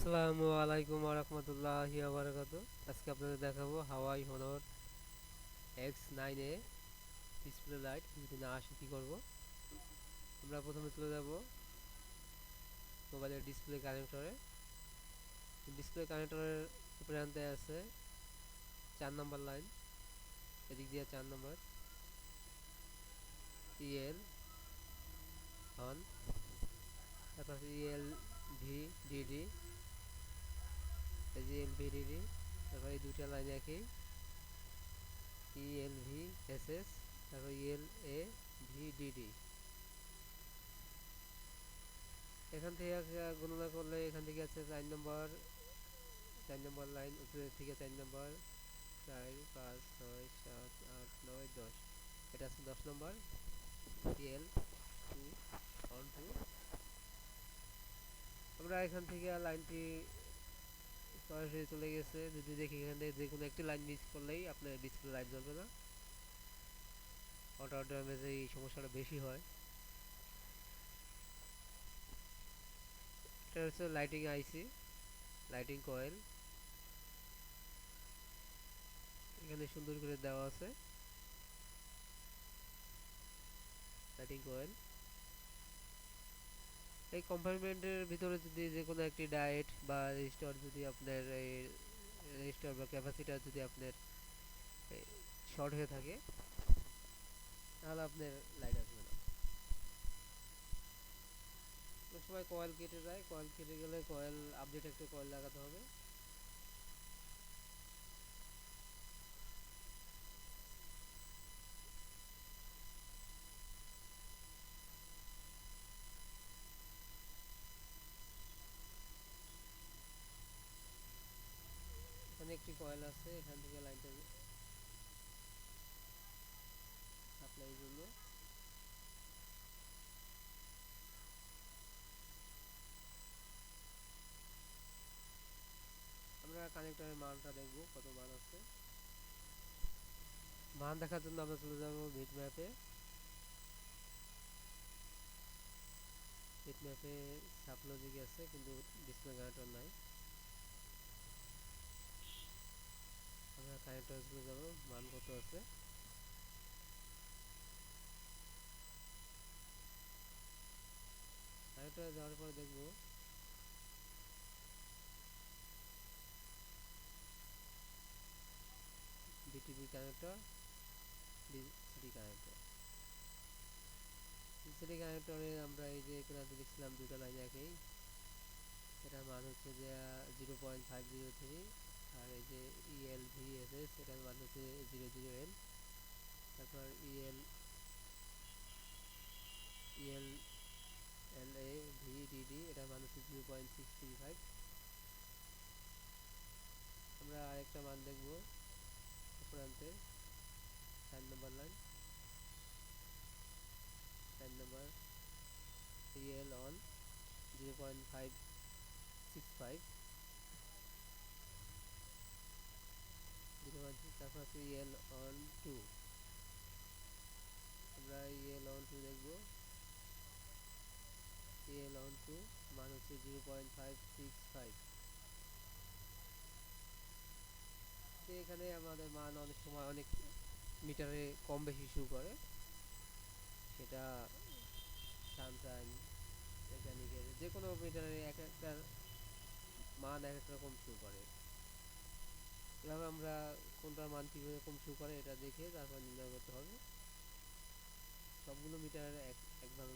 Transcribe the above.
আসসালামু আলাইকুম রহমতুল্লাহি আবরাকাত আজকে আপনাদের দেখাবো Huawei Honor X nine display light যদি না আসে কী করব? আমরা প্রথমে চলে যাব মোবাইলের ডিসপ্লে কানেক্টরে ডিসপ্লে কানেক্টরের উপরে আনতে আছে চার নম্বর লাইন এদিক দিয়ে চার নম্বর। ইএল অন তারপর E L V D D এই যে এল ভিডিডি তারপর এই দুটা লাইন একই E L V S S তারপর এল এ ভি ডিডি এখান থেকে গণনা করলে এখান থেকে আছে চার নম্বর চার নম্বর লাইন উপরে থেকে চার নম্বর, চার, পাঁচ, ছয়, সাত, আট, নয়, দশ। এটা আছে দশ নম্বর। এল টু ওয়ান টু আমরা এখান থেকে লাইনটি সরাসরি চলে গেছে। যদি দেখি এখানে যে কোনো একটি লাইন মিস করলেই আপনার ডিসপ্লে লাইট জ্বলবে না। অটো ড্যামেজে এই সমস্যাটা বেশি হয়। এটা হচ্ছে লাইটিং আইসি লাইটিং কয়েল এখানে সুন্দর করে দেওয়া আছে। লাইটিং কয়েল এই কম্পার্টমেন্টের ভিতরে যদি যে কোনো একটি ডায়েট বা রেজিস্টার যদি আপনার এই রেজিস্টার বা ক্যাপাসিটার যদি আপনার শর্ট হয়ে থাকে, তাহলে আপনার লাইট আসবে না। অনেক সময় কয়েল কেটে যায় কয়েল কেটে গেলে কয়েল আপডেট একটা কয়েল লাগাতে হবে। এখানে একটি কয়েল আছে, এখান থেকে লাইনটা সাপ্লাই জন্য। আমরা কানেক্টরের মানটা দেখব, কত মান আছে। মান দেখার জন্য আমরা চলে যাব বিট ম্যাপে বিট ম্যাপে সাপলজিক আছে, কিন্তু ডিসপ্লে কানেক্টর নাই। আমরা কানেক্টরগুলো যাব মান কত আছে? যাওয়ার পর দেখব। কানেক্টর কানেক্টর আমরা এই যে এখানে দেখছিলাম দুটো লাইন একই এটার মান হচ্ছে যে zero point five zero three আর এই যে ইএল ভি এস এস এটার মান হচ্ছে জিরো জিরো এল তারপর E L E L L A V D D এটার মান হচ্ছে zero point six three five আমরা আরেকটা মান দেখব প্রান্তে চার নম্বর লাইন চার নম্বর E L on zero point five six five zero one six তারপর ইএল অন টু আমরা ইএল অন টু দেখব। ইএল অন টু মান হচ্ছে zero point five six five এখানে আমাদের মান অনেক সময় অনেক মিটারে কম বেশি শু করে। সেটা সানশাইন মেকানিকের যে কোনো মিটারে এক একটা মান এক এক রকম শু করে। এভাবে আমরা কোনটার মান কীভাবে কম শু করে, এটা দেখে তারপর নির্ণয় করতে হবে। সবগুলো মিটারের এক, একভাবে